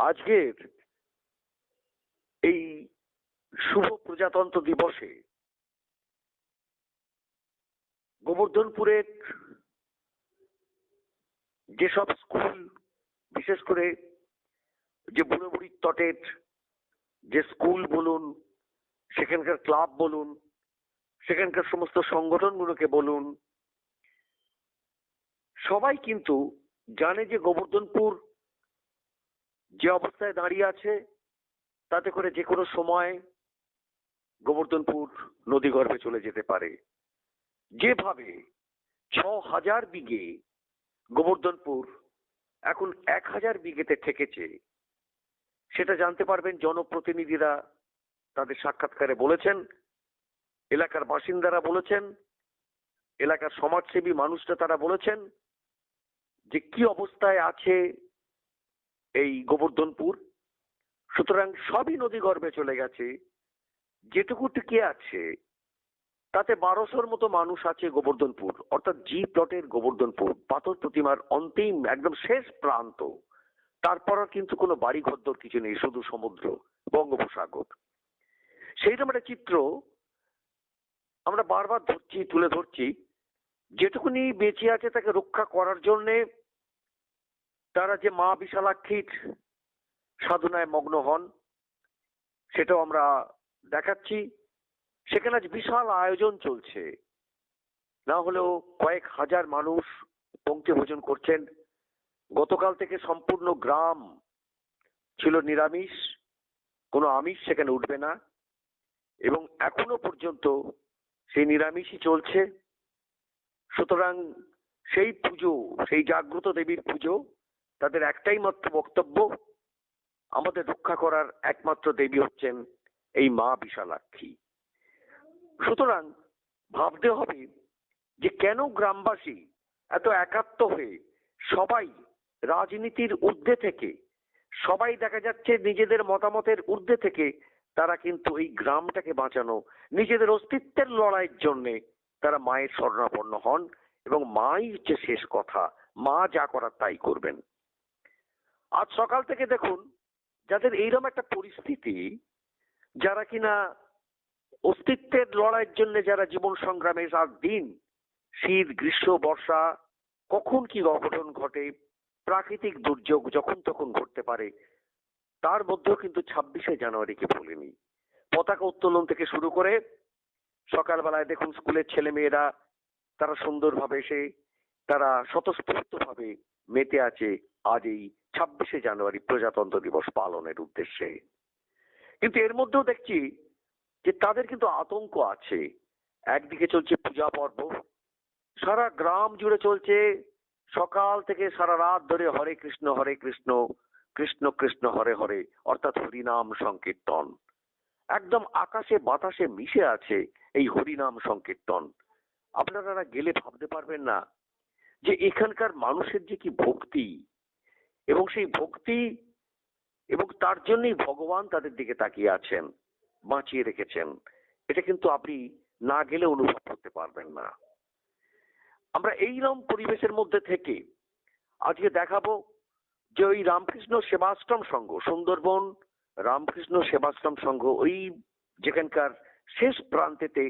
আজকের এই শুভ প্রজাতন্ত্র দিবসে গোবর্ধনপুরের যেসব স্কুল, বিশেষ করে যে বুড়ো বুড়ির তটের যে স্কুল বলুন, সেখানকার ক্লাব বলুন, সেখানকার সমস্ত সংগঠনগুলোকে বলুন, সবাই কিন্তু জানে যে গোবর্ধনপুর যে অবস্থায় দাঁড়িয়ে আছে, তাতে করে যে কোনো সময় গোবর্ধনপুর নদীগর্ভে চলে যেতে পারে। যেভাবে ছ হাজার বিঘে গোবর্ধনপুর এখন এক হাজার বিঘেতে ঠেকেছে, সেটা জানতে পারবেন জনপ্রতিনিধিরা তাদের সাক্ষাৎকারে বলেছেন, এলাকার বাসিন্দারা বলেছেন, এলাকার সমাজসেবী মানুষরা তারা বলেছেন যে কি অবস্থায় আছে এই গোবর্ধনপুর। সুতরাং সবই নদী গর্ভে চলে গেছে। যেটুকু টিকে আছে, তাতে বারোশোর মতো মানুষ আছে গোবর্ধনপুর, অর্থাৎ জি প্লটের গোবর্ধনপুর, পাথর প্রতিমার অন্তিম, একদম শেষ প্রান্ত। তারপর কিন্তু কোনো বাড়ি ঘরদর কিছু নেই, শুধু সমুদ্র, বঙ্গোপসাগর। সেইরকম একটা চিত্র আমরা বারবার ধরছি, তুলে ধরছি। যেটুকুনি বেঁচে আছে তাকে রক্ষা করার জন্যে তারা যে মা বিশালাক্ষীর সাধনায় মগ্ন হন, সেটাও আমরা দেখাচ্ছি। সেখানে আজ বিশাল আয়োজন চলছে। না হলেও কয়েক হাজার মানুষ পঙ্ক্তি ভোজন করছেন। গতকাল থেকে সম্পূর্ণ গ্রাম ছিল নিরামিষ, কোনো আমিষ সেখানে উঠবে না। এবং এখনও পর্যন্ত সেই নিরামিষই চলছে। সুতরাং সেই পুজো, সেই জাগ্রত দেবীর পুজো তাদের একটাই মাত্র বক্তব্য, আমাদের রক্ষা করার একমাত্র দেবী হচ্ছেন এই মা বিশালাক্ষী। সুতরাং ভাবতে হবে যে কেন গ্রামবাসী এত একাত্ম হয়ে সবাই রাজনীতির ঊর্ধ্বে থেকে, সবাই দেখা যাচ্ছে নিজেদের মতামতের ঊর্ধ্বে থেকে তারা কিন্তু এই গ্রামটাকে বাঁচানো, নিজেদের অস্তিত্বের লড়াইয়ের জন্যে তারা মায়ের স্মরণাপন্ন হন এবং মাই হচ্ছে শেষ কথা, মা যা করার তাই করবেন। আজ সকাল থেকে দেখুন, যাদের এইরকম একটা পরিস্থিতি, যারা কিনা অস্তিত্বের লড়াইয়ের জন্য যারা জীবন সংগ্রামে রাত দিন, শীত, গ্রীষ্ম, বর্ষা, কখন কি অঘটন ঘটে, প্রাকৃতিক দুর্যোগ যখন তখন ঘটতে পারে, তার মধ্যেও কিন্তু ছাব্বিশে জানুয়ারিকে ভুলেনি। পতাকা উত্তোলন থেকে শুরু করে সকালবেলায় দেখুন স্কুলের ছেলে মেয়েরা তারা সুন্দরভাবে এসে, তারা স্বতঃস্ফূর্তভাবে মেতে আছে আজ এই ছাব্বিশে জানুয়ারি প্রজাতন্ত্র দিবস পালনের উদ্দেশ্যে। কিন্তু এর মধ্যেও দেখছি যে তাদের কিন্তু আতঙ্ক আছে। একদিকে চলছে পূজা পর্ব, সারা গ্রাম জুড়ে চলছে সকাল থেকে সারা রাত ধরে হরে কৃষ্ণ হরে কৃষ্ণ কৃষ্ণ কৃষ্ণ, হরে হরে, অর্থাৎ হরিনাম সংকীর্তন। একদম আকাশে বাতাসে মিশে আছে এই হরিনাম সংকীর্তন। আপনারা গেলে ভাবতে পারবেন না যে এখানকার মানুষের যে কি ভক্তি এবং সেই ভক্তি এবং তার জন্যই ভগবান তাদের দিকে তাকিয়ে আছেন, বাঁচিয়ে রেখেছেন। এটা কিন্তু আপনি না গেলে অনুভব করতে পারবেন না। আমরা এইরকম পরিবেশের মধ্যে থেকে আজকে দেখাবো যে ওই রামকৃষ্ণ সেবাশ্রম সংঘ, সুন্দরবন রামকৃষ্ণ সেবাশ্রম সংঘ, ওই যেখানকার শেষ প্রান্তেতে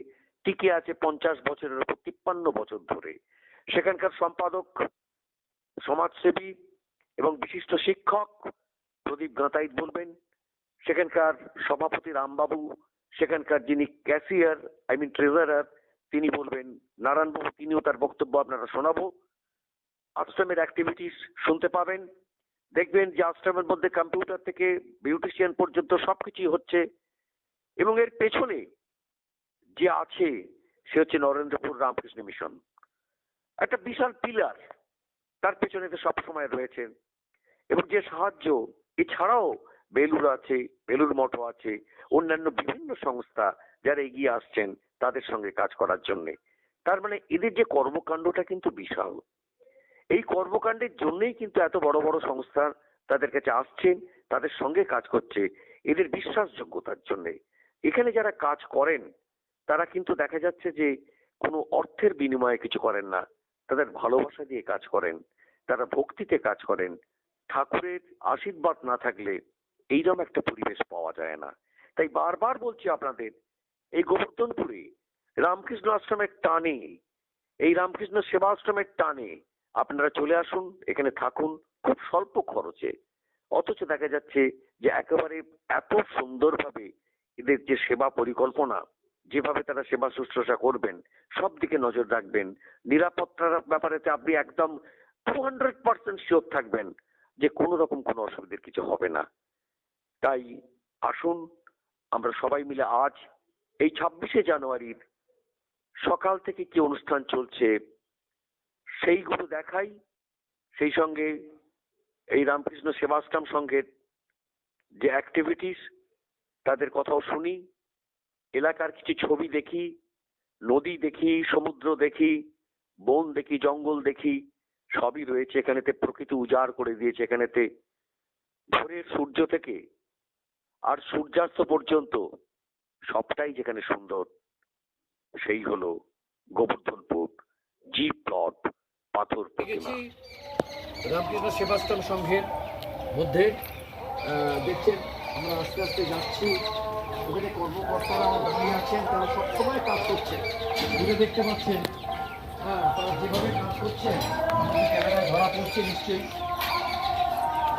টিকে আছে পঞ্চাশ বছরের উপর তিপ্পান্ন বছর ধরে। সেখানকার সম্পাদক, সমাজসেবী এবং বিশিষ্ট শিক্ষক প্রদীপ গাঁতাইত বলবেন, সেখানকার সভাপতি রামবাবু, সেখানকার যিনি ক্যাশিয়ার আই মিন ট্রেজারার, তিনি বলবেন, নারায়ণবাবু, তিনিও তার বক্তব্য আপনারা শোনাবো। আশ্রমের অ্যাক্টিভিটিস শুনতে পাবেন। দেখবেন যে আশ্রমের মধ্যে কম্পিউটার থেকে বিউটিশিয়ান পর্যন্ত সবকিছুই হচ্ছে। এবং এর পেছনে যে আছে, সে হচ্ছে নরেন্দ্রপুর রামকৃষ্ণ মিশন। একটা বিশাল পিলার তার পেছনে তো সবসময় রয়েছে। এবং যে সাহায্য, এছাড়াও বেলুর আছে বেলুর মঠ আছে, অন্যান্য বিভিন্ন সংস্থা যারা এগিয়ে আসছেন তাদের সঙ্গে কাজ করার জন্য। তার মানে এদের যে কর্মকাণ্ডটা কিন্তু বিশাল। এই কর্মকাণ্ডের জন্যই কিন্তু এত বড় বড় সংস্থা তাদের কাছে আসছেন, তাদের সঙ্গে কাজ করছে, এদের বিশ্বাসযোগ্যতার জন্য। এখানে যারা কাজ করেন, তারা কিন্তু দেখা যাচ্ছে যে কোনো অর্থের বিনিময়ে কিছু করেন না। তাদের ভালোবাসা দিয়ে কাজ করেন, তারা ভক্তিতে কাজ করেন ঠাকুরের আশীর্বাদ না থাকলে এইরকম একটা পরিবেশ পাওয়া যায় না। তাই বারবার বলছি আপনাদের, এই গোবর্ধনপুরে রামকৃষ্ণ আশ্রমের টানে, এই রামকৃষ্ণ সেবাশ্রমের টানে আপনারা চলে আসুন, এখানে থাকুন, খুব স্বল্প খরচে। অথচ দেখা যাচ্ছে যে একেবারে এত সুন্দরভাবে এদের যে সেবা পরিকল্পনা, যেভাবে তারা সেবা শুশ্রূষা করবেন, সব দিকে নজর রাখবেন। নিরাপত্তার ব্যাপারে আপনি একদম টু হান্ড্রেড পার্সেন্ট শিওর থাকবেন। যে কোনো রকম কোনো অসুবিধার কিছু হবে না। তাই আসুন, আমরা সবাই মিলে আজ এই ছাব্বিশে জানুয়ারির সকাল থেকে কি অনুষ্ঠান চলছে সেইগুলো দেখাই। সেই সঙ্গে এই রামকৃষ্ণ সেবাশ্রম সংঘের যে অ্যাক্টিভিটিস তাদের কথাও শুনি। এলাকার কিছু ছবি দেখি, নদী দেখি, সমুদ্র দেখি, বন দেখি, জঙ্গল দেখি। সবই রয়েছে এখানেতে, প্রকৃতি উজাড় করে দিয়েছে এখানেতে। ভোরের সূর্য থেকে আর সূর্যাস্ত পর্যন্ত সবটাই যেখানে সুন্দর, সেই হলো গোবর্ধনপুর জি প্লট, পাথর রামকৃষ্ণ সেবাশ্রম সংঘের মধ্যে দেখছেন, আমরা আস্তে আস্তে যাচ্ছি। ওখানে কর্মকর্তারা দাঁড়িয়ে আছেন, তারা সবসময় কাজ করছেন। দূরে দেখতে পাচ্ছেন হ্যাঁ তারা যেভাবে কাজ করছেন ক্যামেরা ধরা পড়ছে নিশ্চয়ই।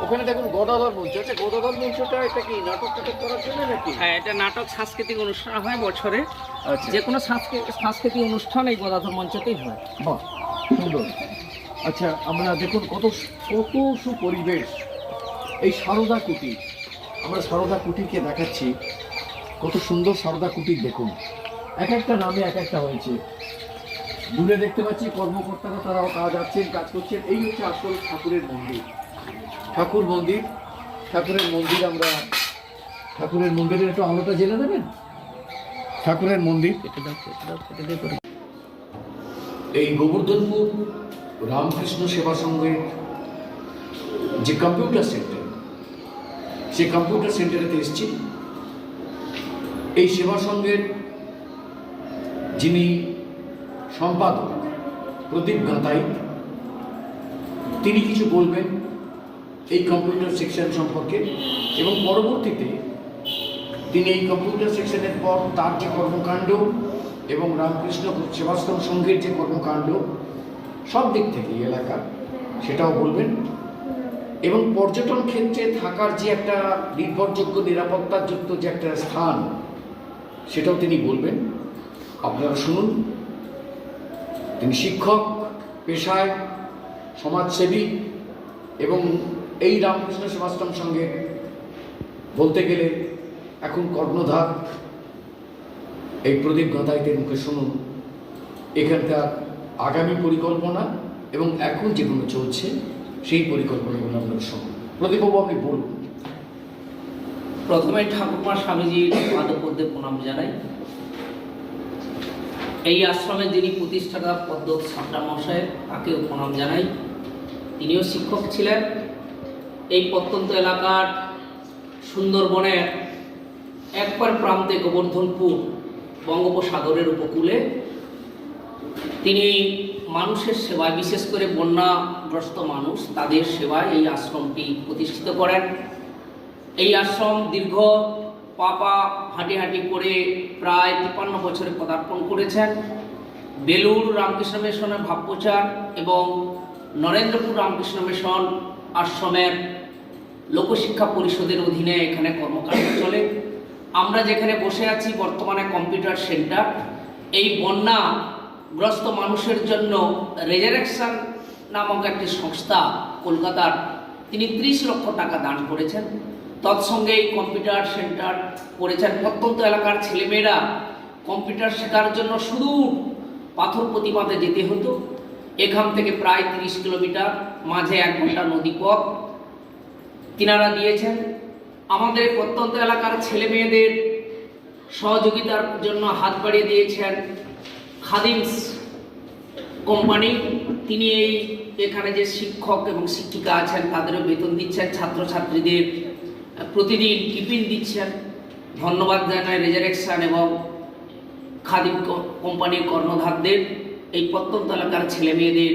ওখানে দেখুন গদাধর মঞ্চ আছে গদাধর মঞ্চটা এটা কি নাটক টাটক করার জন্য নাকি? হ্যাঁ এটা নাটক সাংস্কৃতিক অনুষ্ঠান হয় বছরে। আচ্ছা। যে কোনো সাংস্কৃ- সাংস্কৃতিক অনুষ্ঠান এই গদাধর মঞ্চতেই হয়। বাহ সুন্দর। আচ্ছা আমরা দেখুন কত কত সুপরিবেশ। এই সারদা কুটির আমরা সারদা কুটিরকে দেখাচ্ছি। কত সুন্দর সারদা কুটির দেখুন। এক একটা নামে এক একটা হয়েছে। দূরে দেখতে পাচ্ছি কর্মকর্তারা তারাও কাজ আছেন কাজ করছেন। এই হচ্ছে আসল ঠাকুরের মন্দির। ঠাকুর মন্দির ঠাকুরের মন্দির আমরা ঠাকুরের মন্দিরের একটু আলোটা জেনে দেবেন? ঠাকুরের মন্দির। এই গোবর্ধনপুর রামকৃষ্ণ সেবা সংঘের যে কম্পিউটার সেন্টার সেই কম্পিউটার সেন্টারেতে এসেছি। এই সেবা সংঘের যিনি সম্পাদক প্রদীপ গাঁতাই তিনি কিছু বলবেন এই কম্পিউটার সেকশন সম্পর্কে এবং পরবর্তীতে তিনি এই কম্পিউটার সেকশনের পর তার যে কর্মকাণ্ড এবং রামকৃষ্ণ সেবাশ্রম সংঘের যে কর্মকাণ্ড, সব দিক থেকে এলাকা, সেটাও বলবেন। এবং পর্যটন ক্ষেত্রে থাকার যে একটা নির্ভরযোগ্য নিরাপত্তাযুক্ত যে একটা স্থান, সেটাও তিনি বলবেন। আপনারা শুনুন। তিনি শিক্ষক, পেশায়, সমাজসেবী এবং এই রামকৃষ্ণ সেবাশ্রম সঙ্গে বলতে গেলে এখন কর্ণধার। এই প্রদীপ গাঁথাইতের মুখে শুনুন, এখানকার আগামী পরিকল্পনা এবং এখন যেগুলো চলছে, সেই পরিকল্পনাগুলো আপনারা শুনুন। প্রদীপবাবু, আপনি বলুন। প্রথমে ঠাকুরমা স্বামীজির পাদপদ্মে প্রণাম জানাই। এই আশ্রমের যিনি প্রতিষ্ঠাতা পদ্ম সাঁতরা মশাই তাকেও প্রণাম জানাই। তিনিও শিক্ষক ছিলেন। এই প্রত্যন্ত এলাকার সুন্দরবনের একবার প্রান্তে গোবর্ধনপুর বঙ্গোপসাগরের উপকূলে। তিনি মানুষের সেবায়, বিশেষ করে বন্যাগ্রস্ত মানুষ, তাদের সেবায় এই আশ্রমটি প্রতিষ্ঠিত করেন। এই আশ্রম দীর্ঘ পাপা হাঁটি হাঁটি করে প্রায় তিপ্পান্ন বছরে পদার্পণ করেছেন। বেলুর রামকৃষ্ণ মিশনের ভাবপ্রচার এবং নরেন্দ্রপুর রামকৃষ্ণ মিশন আশ্রমের লোকশিক্ষা পরিষদের অধীনে এখানে কর্মকাণ্ড চলে। আমরা যেখানে বসে আছি, বর্তমানে কম্পিউটার সেন্টার। এই বন্যাগ্রস্ত মানুষের জন্য রেজারেকশন নামক একটি সংস্থা কলকাতার। তিনি ত্রিশ লক্ষ টাকা দান করেছেন। তৎসঙ্গে এই কম্পিউটার সেন্টার করেছেন। প্রত্যন্ত এলাকার ছেলেমেয়েরা কম্পিউটার শেখার জন্য সুদূর পাথর প্রতিমাতে যেতে হতো। এখান থেকে প্রায় তিরিশ কিলোমিটার মাঝে এক ঘণ্টা নদী পথ তিনারা দিয়েছেন। আমাদের প্রত্যন্ত এলাকার ছেলে মেয়েদের সহযোগিতার জন্য হাত বাড়িয়ে দিয়েছেন খাদিমস কোম্পানি। তিনি এই এখানে যে শিক্ষক এবং শিক্ষিকা আছেন, তাদেরও বেতন দিচ্ছেন। ছাত্রছাত্রীদের প্রতিদিন টিফিন দিচ্ছেন। ধন্যবাদ জানায় রেজারেকশন এবং খাদিম কোম্পানির কর্ণধারদের, এই প্রত্যন্ত এলাকার ছেলে মেয়েদের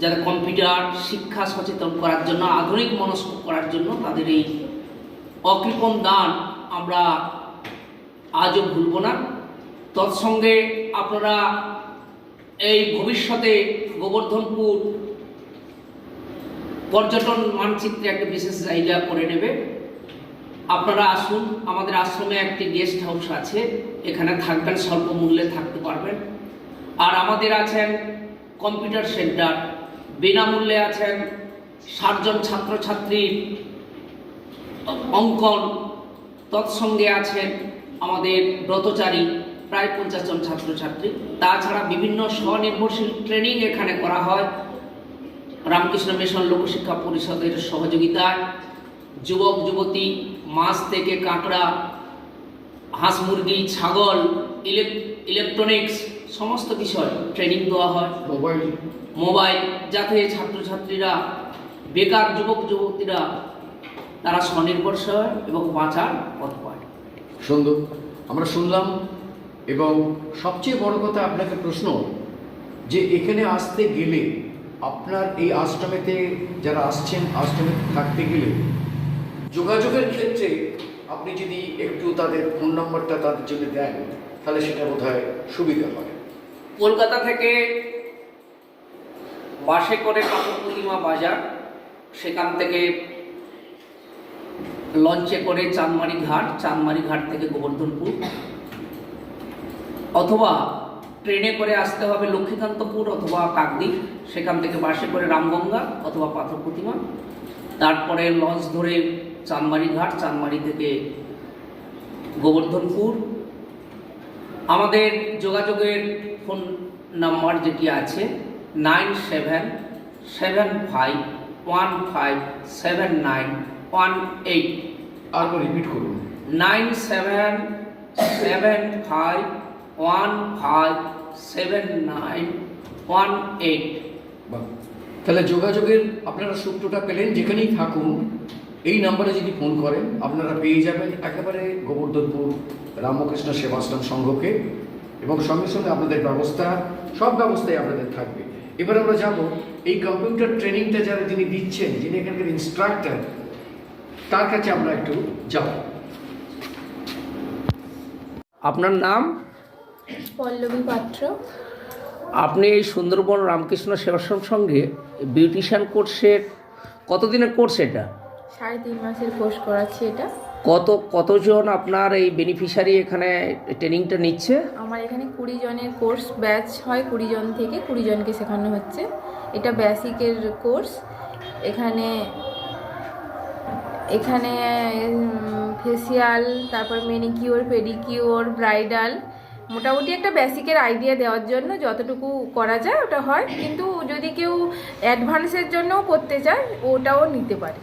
যারা কম্পিউটার শিক্ষা সচেতন করার জন্য, আধুনিক মনস্ক করার জন্য তাদের এই অকৃপণ দান আমরা আজও ভুলব না। তৎসঙ্গে আপনারা এই ভবিষ্যতে গোবর্ধনপুর পর্যটন মানচিত্রে একটা বিশেষ জায়গা করে নেবে। আপনারা আসুন, আমাদের আশ্রমে একটি গেস্ট হাউস আছে, এখানে থাকবেন, স্বল্প মূল্যে থাকতে পারবেন। আর আমাদের আছেন কম্পিউটার সেন্টার, বিনামূল্যে আছেন ষাটজন ছাত্রছাত্রীর অঙ্কন, তৎসঙ্গে আছেন আমাদের ব্রতচারী, প্রায় পঞ্চাশ জন ছাত্রছাত্রী। তাছাড়া বিভিন্ন স্বনির্ভরশীল ট্রেনিং এখানে করা হয়। রামকৃষ্ণ মিশন লোকশিক্ষা পরিষদের সহযোগিতায় যুবক যুবতী মাছ থেকে কাঁকড়া হাঁস মুরগি ছাগল ইলেক- ইলেকট্রনিক্স সমস্ত বিষয় ট্রেনিং দেওয়া হয়। মোবাইল মোবাইল যাতে ছাত্রছাত্রীরা বেকার যুবক যুবতীরা তারা স্বনির্ভরশীল হয় এবং বাঁচার পথ পায়। সুন্দর। আমরা শুনলাম এবং সবচেয়ে বড় কথা আপনাকে প্রশ্ন যে এখানে আসতে গেলে আপনার এই আশ্রমেতে যারা আসছেন, আশ্রমে থাকতে গেলে যোগাযোগের ক্ষেত্রে আপনি যদি একটু তাদের ফোন নাম্বারটা তাদের জন্য দেন, তাহলে সেটা বোধ সুবিধা হয়। কলকাতা থেকে বাসে করে কাপড় প্রতিমা বাজার, সেখান থেকে লঞ্চে করে চাঁদমারি ঘাট চাঁদমারি ঘাট থেকে গোবর্ধনপুর, অথবা ট্রেনে করে আসতে হবে লক্ষ্মীকান্তপুর অথবা কাকদ্বীপ। সেখান থেকে বাসে করে রামগঙ্গা অথবা পাথর প্রতিমা। তারপরে লঞ্চ ধরে চাঁদমারি ঘাট চাঁদমারি থেকে গোবর্ধনপুর। আমাদের যোগাযোগের ফোন নাম্বার যেটি আছে nine seven seven five one five seven nine one eight. আর রিপিট করুন। Nine seven seven five one five seven nine one eight তাহলে যোগাযোগের আপনারা সূত্রটা পেলেন যেখানেই থাকুন এই নাম্বারে যদি ফোন করেন আপনারা পেয়ে যাবেন একেবারে গোবর্ধনপুর রামকৃষ্ণ সেবাশ্রম সংঘকে এবং সঙ্গে সঙ্গে আপনাদের ব্যবস্থা সব ব্যবস্থাই আপনাদের থাকবে। এবার আমরা যাব এই কম্পিউটার ট্রেনিংটা যারা যিনি দিচ্ছেন যিনি এখানকার ইনস্ট্রাক্টর তার কাছে আমরা একটু যাব। আপনার নাম? পল্লবী পাত্র। আপনি এই সুন্দরবন রামকৃষ্ণ সেবাশ্রম সঙ্গে বিউটিশিয়ান কোর্সের কতদিনের কোর্স এটা? সাড়ে তিন মাসের কোর্স করাচ্ছি এটা। কত কতজন আপনার এই বেনিফিশিয়ারি এখানে ট্রেনিংটা নিচ্ছে? আমার এখানে কুড়ি জনের কোর্স ব্যাচ হয় কুড়ি জন থেকে কুড়ি জনকে শেখানো হচ্ছে। এটা বেসিকের কোর্স। এখানে এখানে ফেসিয়াল তারপর মেনিকিওর পেডিকিওর ব্রাইডাল মোটামুটি একটা বেসিকের আইডিয়া দেওয়ার জন্য যতটুকু করা যায় ওটা হয়। কিন্তু যদি কেউ অ্যাডভান্সের জন্যও করতে চায় ওটাও নিতে পারে।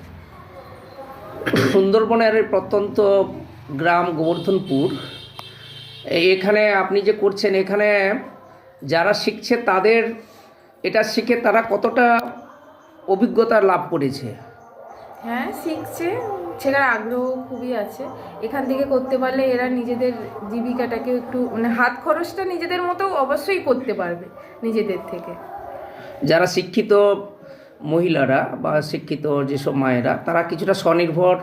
সুন্দরবনের প্রত্যন্ত গ্রাম গোবর্ধনপুর। এখানে আপনি যে করছেন এখানে যারা শিখছে তাদের এটা শিখে তারা কতটা অভিজ্ঞতা লাভ করেছে? হ্যাঁ শিখছে। ছেলের আগ্রহ খুবই আছে। এখান থেকে করতে পারলে এরা নিজেদের জীবিকাটাকে একটু মানে হাত খরচটা নিজেদের মতো অবশ্যই করতে পারবে নিজেদের থেকে। যারা শিক্ষিত মহিলারা বা শিক্ষিত যেসব মায়েরা তারা কিছুটা স্বনির্ভর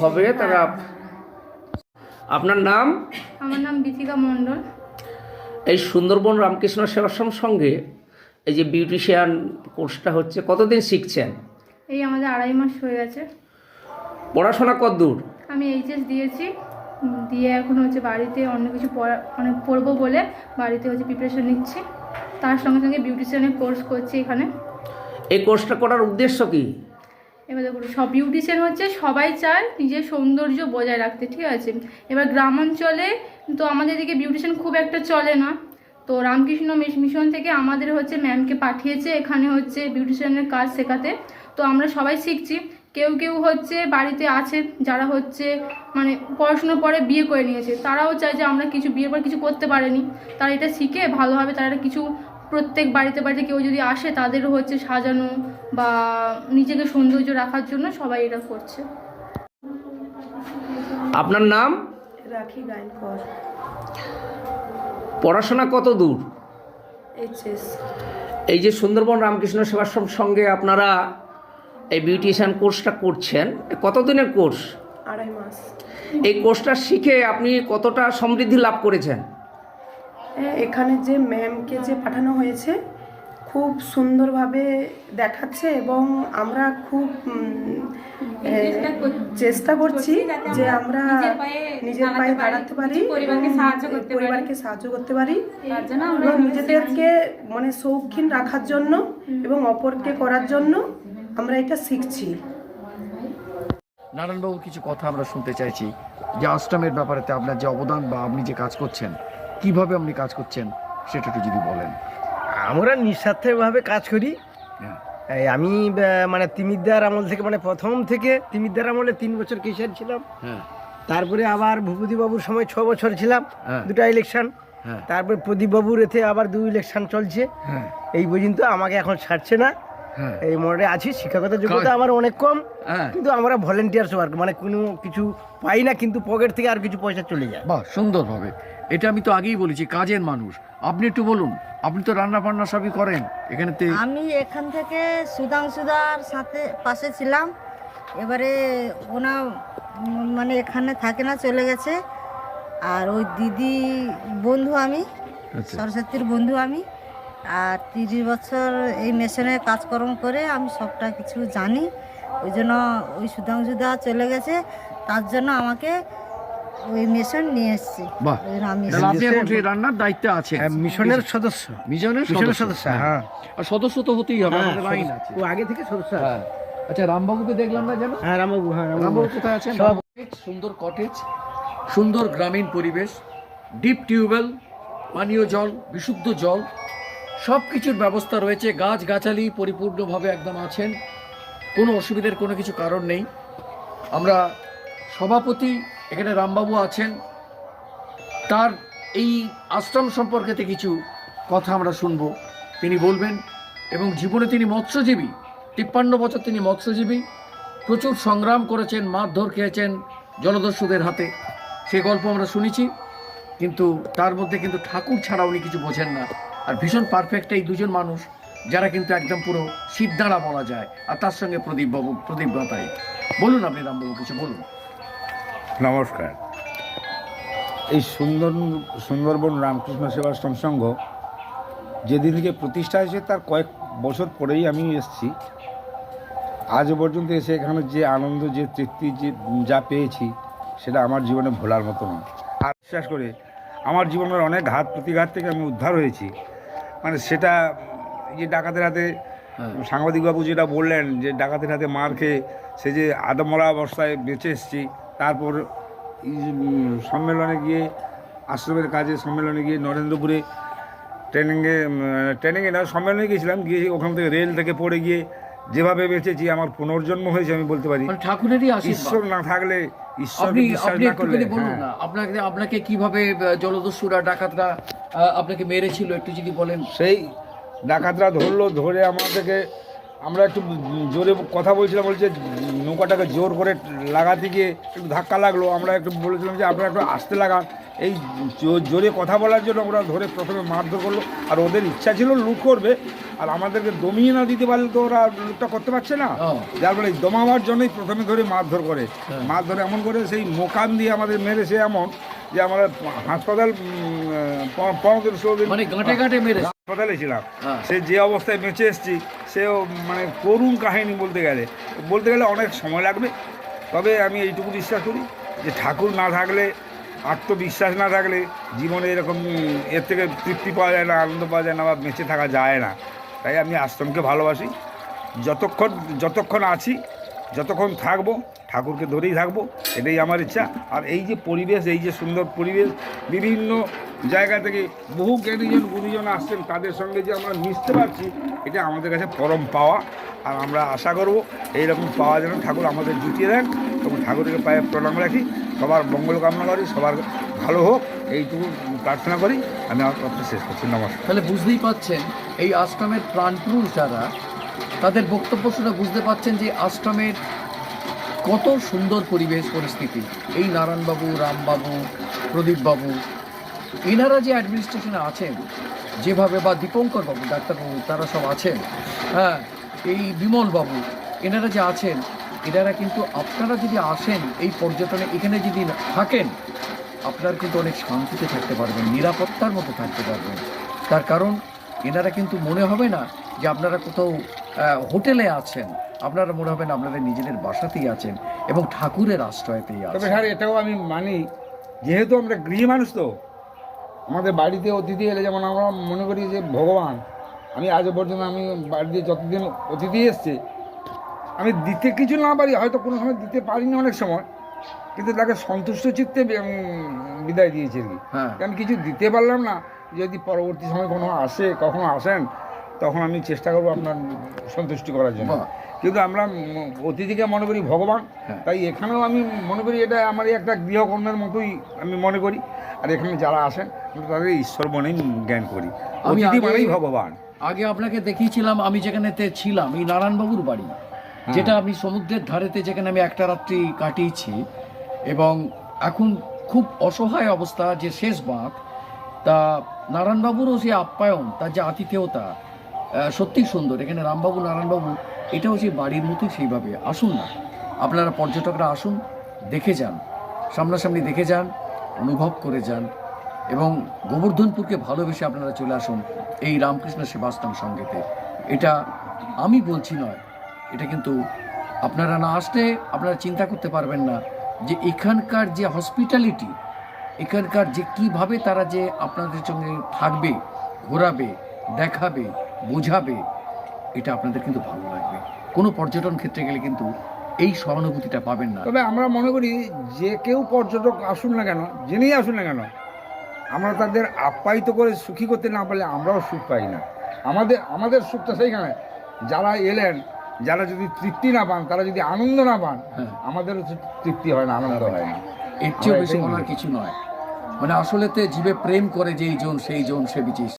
হবে তারা হ্যাঁ। আপনার নাম? আমার নাম বিথিকা মণ্ডল। এই সুন্দরবন রামকৃষ্ণ সেবাশ্রম সঙ্গে এই যে বিউটিশিয়ান কোর্সটা হচ্ছে কতদিন শিখছেন? এই আমাদের আড়াই মাস হয়ে গেছে। পড়াশোনা কত দূর? আমি এইচএস দিয়েছি দিয়ে এখন হচ্ছে বাড়িতে অন্য কিছু পড়া মানে পড়ব বলে বাড়িতে হচ্ছে প্রিপারেশন নিচ্ছি। তার সঙ্গে সঙ্গে বিউটিশিয়ানের কোর্স করছি এখানে। এই কোর্সটা করার উদ্দেশ্য কি? এবার দেখুন সব বিউটিশিয়ান হচ্ছে সবাই চায় নিজের সৌন্দর্য বজায় রাখতে ঠিক আছে? এবার গ্রামাঞ্চলে তো আমাদের দিকে বিউটিশিয়ান খুব একটা চলে না। তো রামকৃষ্ণ মিশ- মিশন থেকে আমাদের হচ্ছে ম্যামকে পাঠিয়েছে এখানে হচ্ছে বিউটিশিয়ানের কাজ শেখাতে। তো আমরা সবাই শিখছি। কেউ কেউ হচ্ছে বাড়িতে আছে যারা হচ্ছে মানে পড়াশোনার পরে বিয়ে করে নিয়েছে তারাও চায় যে আমরা কিছু বিয়ের পর কিছু করতে পারিনি। তারা এটা শিখে ভালোভাবে তারা কিছু প্রত্যেক বাড়িতে বাড়িতে কেউ যদি আসে তাদেরও হচ্ছে সাজানো বা নিজেকে সৌন্দর্য রাখার জন্য সবাই এটা করছে। আপনার নাম? রাখি পড়াশোনা কত দূর? এইচএস এই যে সুন্দরবন রামকৃষ্ণ সেবাশ্রম সঙ্গে আপনারা এই বিউটিশিয়ান কোর্সটা করছেন কতদিনের কোর্স? আড়াই মাস। এই কোর্সটা শিখে আপনি কতটা সমৃদ্ধি লাভ করেছেন? হ্যাঁ, এখানে যে ম্যামকে যে পাঠানো হয়েছে খুব সুন্দরভাবে দেখাচ্ছে এবং আমরা খুব চেষ্টা করছি যে আমরা নিজের পায়ে দাঁড়াতে পারি পরিবারকে সাহায্য করতে পারি। পরিবারকে সাহায্য করতে পারি। তার এবং নিজেদেরকে মানে শৌখিন রাখার জন্য এবং অপরকে করার জন্য আমরা এটা শিখছি। নারায়ণবাবুর কিছু কথা আমরা শুনতে চাইছি। যে আশ্রমের ব্যাপারেতে আপনার যে অবদান বা আপনি যে কাজ করছেন কীভাবে আপনি কাজ করছেন সেটা একটু যদি বলেন। আমরা নিঃস্বার্থভাবে কাজ করি। হ্যাঁ। এই আমি মানে তিমিরদার আমল থেকে মানে প্রথম থেকে তিমিরদার আমলে তিন বছর কেশিয়ার ছিলাম। হ্যাঁ। তারপরে আবার ভূপতিবাবুর সময় ছ বছর ছিলাম হ্যাঁ। দুটা ইলেকশন হ্যাঁ। তারপরে প্রদীপবাবুর এতে আবার দুই ইলেকশন চলছে। হ্যাঁ। এই পর্যন্ত আমাকে এখন ছাড়ছে না। এই মোড়ে আছি শিক্ষাগত যোগ্যতা আমার অনেক কম হ্যাঁ। কিন্তু আমরা ভলেন্টিয়ার্স ওয়ার্ক মানে কোনো কিছু পাই না কিন্তু পকেট থেকে আর কিছু পয়সা চলে যায়। বাহ সুন্দরভাবে। এটা আমি তো আগেই বলেছি কাজের মানুষ। আপনি একটু বলুন আপনি তো রান্না বান্না সবই করেন এখানে আমি এখান থেকে সুধাংশুদার সাথে পাশে ছিলাম। এবারে ওনা মানে এখানে থাকে না চলে গেছে। আর ওই দিদি বন্ধু আমি আচ্ছা। সরস্বতীর বন্ধু আমি। আর তিরিশ বছর এই মেশিনে কাজকর্ম করে আমি সবটা কিছু জানি। ওই জন্য ওই সুধাংশুদা চলে গেছে। তার জন্য আমাকে ওই মেশিন নিয়ে এসছি। আপনি এখন রান্নার দায়িত্বে আছেন। হ্যাঁ, মিশনের সদস্য। মিশনের মিশনের সদস্য। সদস্য হ্যাঁ। আর সদস্য তো হতেই হবে হ্যাঁ, আছে। ও আগে থেকে সদস্য হ্যাঁ। আচ্ছা রামবাবুকে দেখলাম না যেন? হ্যাঁ রামবাবু হ্যাঁ রামবাবু। রামবাবু কোথায় আছেন? সুন্দর কটেজ সুন্দর গ্রামীণ পরিবেশ ডিপ টিউবওয়েল পানীয় জল বিশুদ্ধ জল সব কিছুর ব্যবস্থা রয়েছে। গাছ গাছালি পরিপূর্ণভাবে একদম আছেন। কোনো অসুবিধার কোনো কিছু কারণ নেই। আমরা সভাপতি এখানে রামবাবু আছেন। তার এই আশ্রম সম্পর্কেতে কিছু কথা আমরা শুনব। তিনি বলবেন, এবং জীবনে তিনি মৎস্যজীবী, তিপ্পান্ন বছর তিনি মৎস্যজীবী। প্রচুর সংগ্রাম করেছেন, মারধর খেয়েছেন জলদস্যুদের হাতে। সে গল্প আমরা শুনেছি, কিন্তু তার মধ্যে কিন্তু ঠাকুর ছাড়া উনি কিছু বোঝেন না। আর ভীষণ পারফেক্ট এই দুজন মানুষ, যারা কিন্তু একদম পুরো সিদ্ধারা বলা যায়। আর তার সঙ্গে প্রদীপ বাবু, প্রদীপ গাতাই বলুন আপনি রামবাবু, কিছু বলুন। নমস্কার। এই সুন্দর, সুন্দরবন রামকৃষ্ণ সেবাশ্রম সংঘ যেদিন থেকে প্রতিষ্ঠা হয়েছে, তার কয়েক বছর পরেই আমি এসেছি। আজ পর্যন্ত এসে এখানে যে আনন্দ, যে তৃপ্তি, যে যা পেয়েছি, সেটা আমার জীবনে ভোলার মতো নয়। আর বিশ্বাস করে, আমার জীবনের অনেক ঘাত প্রতিঘাত থেকে আমি উদ্ধার হয়েছি। মানে সেটা যে ডাকাতের হাতে হ্যাঁ। সাংবাদিকবাবু যেটা বললেন যে ডাকাতের হাতে মার খেয়ে সে যে আদমরা অবস্থায় বেঁচে এসছি তারপর সম্মেলনে গিয়ে আশ্রমের কাজে সম্মেলনে গিয়ে নরেন্দ্রপুরে ট্রেনিংয়ে ট্রেনিংয়ে না সম্মেলনে গিয়েছিলাম গিয়ে ওখান থেকে রেল থেকে পড়ে গিয়ে যেভাবে বেঁচেছি আমার পুনর্জন্ম হয়েছে আমি বলতে পারি। মানে ঠাকুরেরই ঈশ্বর না থাকলে ঈশ্বরকে বিশ্বাস না করলে বলুন হ্যাঁ। আপনাকে আপনাকে কীভাবে জলদস্যুরা ডাকাতরা আপনাকে মেরেছিল একটু যদি বলেন। সেই ডাকাতরা ধরলো ধরে আমাদেরকে আমরা একটু জোরে কথা বলছিলাম বলছে নৌকাটাকে জোর করে লাগাতে গিয়ে একটু ধাক্কা লাগল। আমরা একটু বলেছিলাম যে আপনারা একটু আসতে লাগান। এই জোরে কথা বলার জন্য ওরা ধরে প্রথমে মারধর করল। আর ওদের ইচ্ছা ছিল লুট করবে। আর আমাদেরকে দমিয়ে না দিতে পারলে তো ওরা লুটটা করতে পারছে না। যার ফলে দমাবার জন্যই প্রথমে ধরে মারধর করে। হ্যাঁ। মারধর এমন করে সেই মোকাম দিয়ে আমাদের মেরেছে এমন যে আমরা হাসপাতাল পনেরো ষোলো দিন হাসপাতালে ছিলাম। হ্যাঁ। সে যে অবস্থায় বেঁচে এসেছি সেও মানে করুণ কাহিনী বলতে গেলে। বলতে গেলে অনেক সময় লাগবে। তবে আমি এইটুকু বিশ্বাস করি যে ঠাকুর না থাকলে আত্মবিশ্বাস না থাকলে জীবনে এরকম, এর থেকে তৃপ্তি পাওয়া যায় না, আনন্দ পাওয়া যায় না বা বেঁচে থাকা যায় না। তাই আমি আশ্রমকে ভালোবাসি। যতক্ষণ যতক্ষণ আছি, যতক্ষণ থাকব, ঠাকুরকে ধরেই থাকব, এটাই আমার ইচ্ছা। আর এই যে পরিবেশ, এই যে সুন্দর পরিবেশ, বিভিন্ন জায়গা থেকে বহু জ্ঞানীজন গুরুজন আসছেন, তাদের সঙ্গে যে আমরা মিশতে পারছি, এটা আমাদের কাছে পরম পাওয়া। আর আমরা আশা করব, এইরকম পাওয়া যেন ঠাকুর আমাদের জুটিয়ে দেন এবং ঠাকুরকে পায়ে প্রণাম রাখি। সবার মঙ্গল কামনা করি, সবার ভালো হোক, এইটুকু প্রার্থনা করি, আমি কথা শেষ করছি, নমস্কার। তাহলে বুঝতেই পাচ্ছেন, এই আশ্রমের প্রাণপুরুষ যারা, তাদের বক্তব্য শুনে বুঝতে পাচ্ছেন যে আশ্রমের কত সুন্দর পরিবেশ, পরিস্থিতি। এই নারায়ণবাবু, রামবাবু, প্রদীপবাবু, এনারা যে অ্যাডমিনিস্ট্রেশনে আছেন, যেভাবে বা দীপঙ্কর বাবু, ডাক্তারবাবু, তারা সব আছেন। হ্যাঁ এই বিমল বাবু এনারা যে আছেন এনারা কিন্তু আপনারা যদি আসেন এই পর্যটনে, এখানে যদি থাকেন, আপনারা কিন্তু অনেক শান্তিতে থাকতে পারবেন, নিরাপত্তার মতো থাকতে পারবেন। তার কারণ, এনারা কিন্তু মনে হবে না যে আপনারা কোথাও হোটেলে আছেন। আপনারা মনে হবে না আপনারা নিজেদের বাসাতেই আছেন এবং ঠাকুরের আশ্রয়তেই তবে আছেন স্যার, এটাও আমি মানি, যেহেতু আমরা গৃহ মানুষ তো, আমাদের বাড়িতে অতিথি এলে যেমন আমরা মনে করি যে ভগবান, আমি আজ পর্যন্ত আমি বাড়িতে যতদিন অতিথি এসছে আমি দিতে কিছু না পারি হয়তো কোনো সময় দিতে পারিনি অনেক সময় কিন্তু তাকে সন্তুষ্ট চিত্তে বিদায় দিয়েছি আর কি। হ্যাঁ। আমি কিছু দিতে পারলাম না যদি পরবর্তী সময় কোনো আসে কখনো আসেন তখন আমি চেষ্টা করব আপনার সন্তুষ্টি করার জন্য। কিন্তু আমরা অতিথিকে মনে করি ভগবান হ্যাঁ। তাই এখানেও আমি মনে করি এটা আমার একটা গৃহকর্মের মতোই আমি মনে করি। আর এখানে যারা আসেন তাদের ঈশ্বর মনেই জ্ঞান করি। অতিথি মানেই ভগবান। আগে আপনাকে দেখিয়েছিলাম আমি যেখানেতে ছিলাম এই নারায়ণবাবুর বাড়ি। যেটা আমি সমুদ্রের ধারেতে যেখানে আমি একটা রাত্রি কাটিয়েছি এবং এখন খুব অসহায় অবস্থা যে শেষ বাঁক তা নারায়ণবাবুরও যে আপ্যায়ন তার যে আতিথেয়তা আহ, সত্যিই সুন্দর। এখানে রামবাবু নারায়ণবাবু এটাও সেই বাড়ির মতোই সেইভাবে। আসুন না আপনারা পর্যটকরা আসুন দেখে যান সামনাসামনি দেখে যান অনুভব করে যান এবং গোবর্ধনপুরকে ভালোবেসে আপনারা চলে আসুন এই রামকৃষ্ণ সেবাশ্রম সঙ্গেতে এটা আমি বলছি নয় এটা কিন্তু আপনারা না আসলে আপনারা চিন্তা করতে পারবেন না যে এখানকার যে হসপিটালিটি এখানকার যে কীভাবে তারা যে আপনাদের সঙ্গে থাকবে, ঘোরাবে, দেখাবে, বোঝাবে, এটা আপনাদের কিন্তু ভালো লাগবে। কোনো পর্যটন ক্ষেত্রে গেলে কিন্তু এই সহানুভূতিটা পাবেন না। তবে আমরা মনে করি যে কেউ পর্যটক আসুন না কেন, যিনিই আসুন না কেন, আমরা তাদের আপ্যায়িত করে সুখী করতে না পারলে আমরাও সুখ পাই না। আমাদের আমাদের সুখটা সেইখানে, যারা এলেন যারা যদি তৃপ্তি না পান তারা যদি আনন্দ না পান হ্যাঁ। আমাদেরও তৃপ্তি হয় না আনন্দ হয় না। এর চেয়েও বেশি মনে কিছু নয়। মানে আসলেতে জীবে প্রেম করে যেই জন সেই জন সে বিচিস